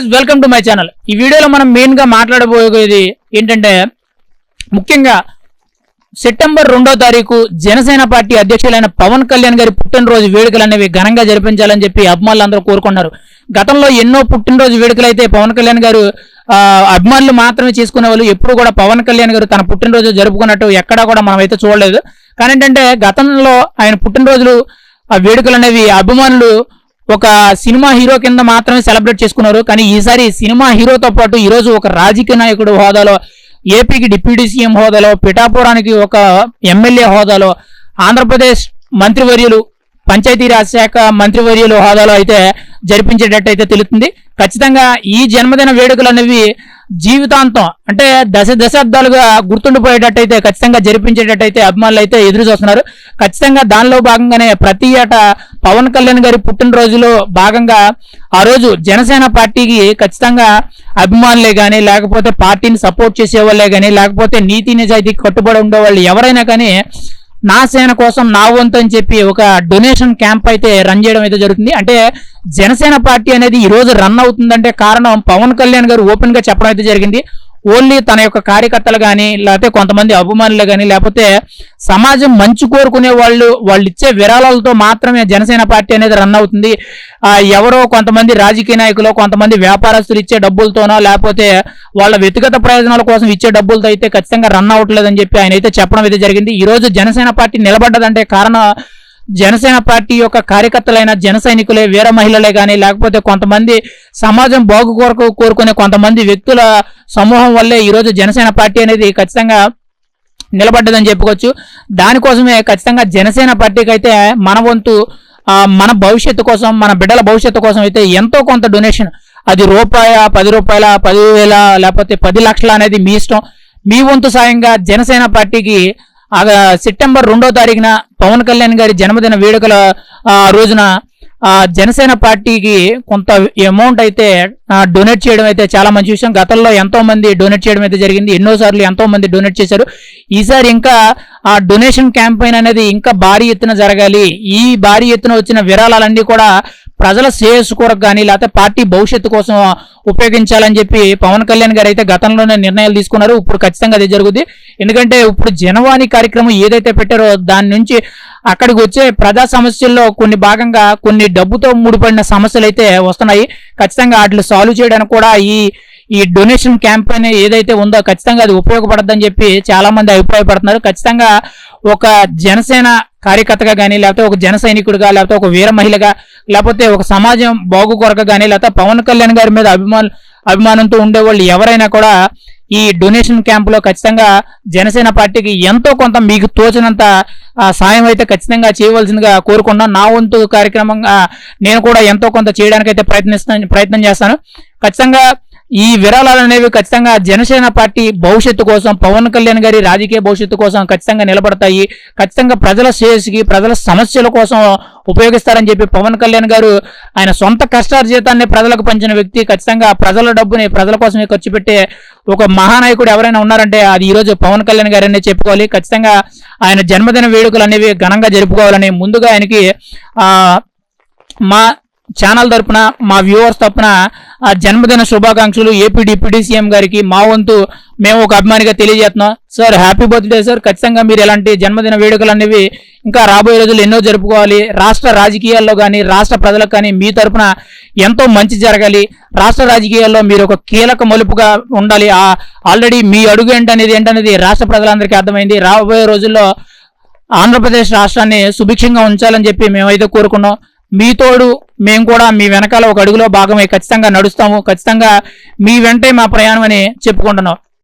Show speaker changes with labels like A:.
A: Guys welcome to my channel ఈ వీడియోలో మనం మెయిన్గా మాట్లాడబోయేది ఏంటంటే ముఖ్యంగా సెప్టెంబర్ రెండో తారీఖు జనసేన పార్టీ అధ్యక్షులైన పవన్ కళ్యాణ్ గారి పుట్టినరోజు వేడుకలు అనేవి ఘనంగా జరిపించాలని చెప్పి అభిమానులు అందరూ కోరుకున్నారు గతంలో ఎన్నో పుట్టినరోజు వేడుకలు అయితే పవన్ కళ్యాణ్ గారు ఆ, అభిమానులు మాత్రమే చేసుకునే వాళ్ళు ఎప్పుడు కూడా పవన్ కళ్యాణ్ గారు తన పుట్టినరోజు జరుపుకున్నట్టు ఎక్కడా కూడా మనం అయితే చూడలేదు. కానీ ఏంటంటే గతంలో ఆయన పుట్టినరోజులు ఆ వేడుకలు అనేవి అభిమానులు ఒక సినిమా హీరో కింద మాత్రమే సెలబ్రేట్ చేసుకున్నారు. కానీ ఈసారి సినిమా హీరోతో పాటు ఈరోజు ఒక రాజకీయ నాయకుడు హోదాలో ఏపీకి డిప్యూటీ సీఎం హోదాలో పిఠాపురానికి ఒక ఎమ్మెల్యే హోదాలో ఆంధ్రప్రదేశ్ మంత్రివర్యులు పంచాయతీరాజ్ శాఖ మంత్రివర్యులు హోదాలో అయితే జరిపించేటట్టు అయితే తెలుస్తుంది. ఖచ్చితంగా ఈ జన్మదిన వేడుకలు అనేవి జీవితాంతం అంటే దశ దశాబ్దాలుగా గుర్తుండిపోయేటట్టు అయితే ఖచ్చితంగా జరిపించేటట్టు అయితే అభిమానులు అయితే ఎదురు చూస్తున్నారు. ఖచ్చితంగా దానిలో భాగంగానే ప్రతి ఏటా పవన్ కళ్యాణ్ గారి పుట్టినరోజులో భాగంగా ఆ రోజు జనసేన పార్టీకి ఖచ్చితంగా అభిమానులే కానీ లేకపోతే పార్టీని సపోర్ట్ చేసే వాళ్ళే కానీ లేకపోతే నీతి నిజాయితీకి కట్టుబడి ఉండేవాళ్ళు ఎవరైనా కానీ నా సేన కోసం నా వంతు అని చెప్పి ఒక డొనేషన్ క్యాంప్ అయితే రన్ చేయడం అయితే జరుగుతుంది. అంటే జనసేన పార్టీ అనేది ఈ రోజు రన్ అవుతుందంటే కారణం పవన్ కళ్యాణ్ గారు ఓపెన్గా చెప్పడం అయితే జరిగింది. ఓన్లీ తన యొక్క కార్యకర్తలు కానీ లేకపోతే కొంతమంది అభిమానులు కానీ లేకపోతే సమాజం మంచి కోరుకునే వాళ్ళు వాళ్ళు ఇచ్చే విరాళాలతో మాత్రమే జనసేన పార్టీ అనేది రన్ అవుతుంది. ఎవరో కొంతమంది రాజకీయ నాయకులు కొంతమంది వ్యాపారస్తులు ఇచ్చే డబ్బులతోనో లేకపోతే వాళ్ళ వ్యక్తిగత ప్రయోజనాల కోసం ఇచ్చే డబ్బులతో అయితే ఖచ్చితంగా రన్ అవ్వట్లేదని చెప్పి ఆయన అయితే చెప్పడం అయితే జరిగింది. ఈ రోజు జనసేన పార్టీ నిలబడ్డదంటే కారణం జనసేన పార్టీ యొక్క కార్యకర్తలైన జన సైనికులే వీర మహిళలే కానీ లేకపోతే కొంతమంది సమాజం బాగు కొరకు కోరుకునే కొంతమంది వ్యక్తుల సమూహం వల్లే ఈరోజు జనసేన పార్టీ అనేది ఖచ్చితంగా నిలబడ్డదని చెప్పుకోవచ్చు. దానికోసమే ఖచ్చితంగా జనసేన పార్టీకి అయితే మన వంతు మన భవిష్యత్తు కోసం మన బిడ్డల భవిష్యత్తు కోసం అయితే ఎంతో కొంత డొనేషన్. అది రూపాయ పది రూపాయల పదివేల లేకపోతే పది లక్షల అనేది మీ ఇష్టం. మీ వంతు సాయంగా జనసేన పార్టీకి సెప్టెంబర్ రెండో తారీఖున పవన్ కళ్యాణ్ గారి జన్మదిన వేడుకల రోజున ఆ, జనసేన పార్టీకి కొంత అమౌంట్ అయితే డొనేట్ చేయడం అయితే చాలా మంచి విషయం. గతంలో ఎంతో మంది డొనేట్ చేయడం అయితే జరిగింది. ఎన్నో సార్లు ఎంతో మంది డొనేట్ చేశారు. ఈసారి ఇంకా ఆ డొనేషన్ క్యాంపెయిన్ అనేది ఇంకా భారీ ఎత్తున జరగాలి. ఈ భారీ ఎత్తున వచ్చిన విరాళాలన్నీ కూడా ప్రజల శ్రేయస్సు కొరకు కానీ లేకపోతే పార్టీ భవిష్యత్తు కోసం ఉపయోగించాలని చెప్పి పవన్ కళ్యాణ్ గారు అయితే గతంలోనే నిర్ణయాలు తీసుకున్నారు. ఇప్పుడు ఖచ్చితంగా అది జరుగుద్ది. ఎందుకంటే ఇప్పుడు జనవాణి కార్యక్రమం ఏదైతే పెట్టారో దాని నుంచి అక్కడికి వచ్చే ప్రజా సమస్యల్లో కొన్ని భాగంగా కొన్ని డబ్బుతో ముడిపడిన సమస్యలు అయితే వస్తున్నాయి. ఖచ్చితంగా వాటిని సాల్వ్ చేయడానికి కూడా ఈ ఈ డొనేషన్ క్యాంపెయిన్ ఏదైతే ఉందో ఖచ్చితంగా అది ఉపయోగపడద్దని చెప్పి చాలా మంది అభిప్రాయపడుతున్నారు. ఖచ్చితంగా ఒక జనసేన కార్యకర్తగా కానీ లేకపోతే ఒక జన సైనికుడిగా లేకపోతే ఒక వీర మహిళగా లేకపోతే ఒక సమాజం బాగు కొరక కానీ లేకపోతే పవన్ కళ్యాణ్ గారి మీద అభిమాన అభిమానంతో ఉండేవాళ్ళు ఎవరైనా కూడా ఈ డొనేషన్ క్యాంపులో ఖచ్చితంగా జనసేన పార్టీకి ఎంతో కొంత మీకు తోచినంత ఆ, సాయం అయితే ఖచ్చితంగా చేయవలసిందిగా కోరుకున్నాను నా వంతు కార్యక్రమంగా నేను కూడా ఎంతో కొంత చేయడానికైతే ప్రయత్నిస్తాను ప్రయత్నం చేస్తాను. ఖచ్చితంగా ఈ విరాళాలు అనేవి ఖచ్చితంగా జనసేన పార్టీ భవిష్యత్తు కోసం పవన్ కళ్యాణ్ గారి రాజకీయ భవిష్యత్తు కోసం ఖచ్చితంగా నిలబడతాయి. ఖచ్చితంగా ప్రజల శ్రేయస్సుకి ప్రజల సమస్యల కోసం ఉపయోగిస్తారని చెప్పి పవన్ కళ్యాణ్ గారు ఆయన సొంత కష్టార్జితాన్ని ప్రజలకు పంచిన వ్యక్తి. ఖచ్చితంగా ప్రజల డబ్బుని ప్రజల కోసమే ఖర్చు పెట్టే ఒక మహానాయకుడు ఎవరైనా ఉన్నారంటే అది ఈరోజు పవన్ కళ్యాణ్ గారనే చెప్పుకోవాలి. ఖచ్చితంగా ఆయన జన్మదిన వేడుకలు అనేవి ఘనంగా జరుపుకోవాలని ముందుగా ఆయనకి మా ఛానల్ తరపున మా వ్యూవర్స్ తరపున ఆ జన్మదిన శుభాకాంక్షలు ఏపీ డిప్యూటీ సీఎం గారికి మా వంతు మేము ఒక అభిమానిగా తెలియజేస్తున్నాం. Sir happy birthday sir. ఖచ్చితంగా మీరు ఎలాంటి జన్మదిన వేడుకలు అనేవి ఇంకా రాబోయే రోజులు ఎన్నో జరుపుకోవాలి. రాష్ట్ర రాజకీయాల్లో కానీ రాష్ట్ర ప్రజలకు కానీ మీ తరపున ఎంతో మంచి జరగాలి. రాష్ట్ర రాజకీయాల్లో మీరు ఒక కీలక మలుపుగా ఉండాలి. ఆల్రెడీ మీ అడుగు ఏంటనేది ఏంటనేది రాష్ట్ర ప్రజలందరికీ అర్థమైంది. రాబోయే రోజుల్లో ఆంధ్రప్రదేశ్ రాష్ట్రాన్ని సుభిక్షంగా ఉంచాలని చెప్పి మేమైతే కోరుకున్నాం. మీ తోడు మేము కూడా మీ వెనకాల ఒక అడుగులో భాగమై ఖచ్చితంగా నడుస్తాము. ఖచ్చితంగా మీ వెంటే మా ప్రయాణం అని చెప్పుకుంటున్నాం.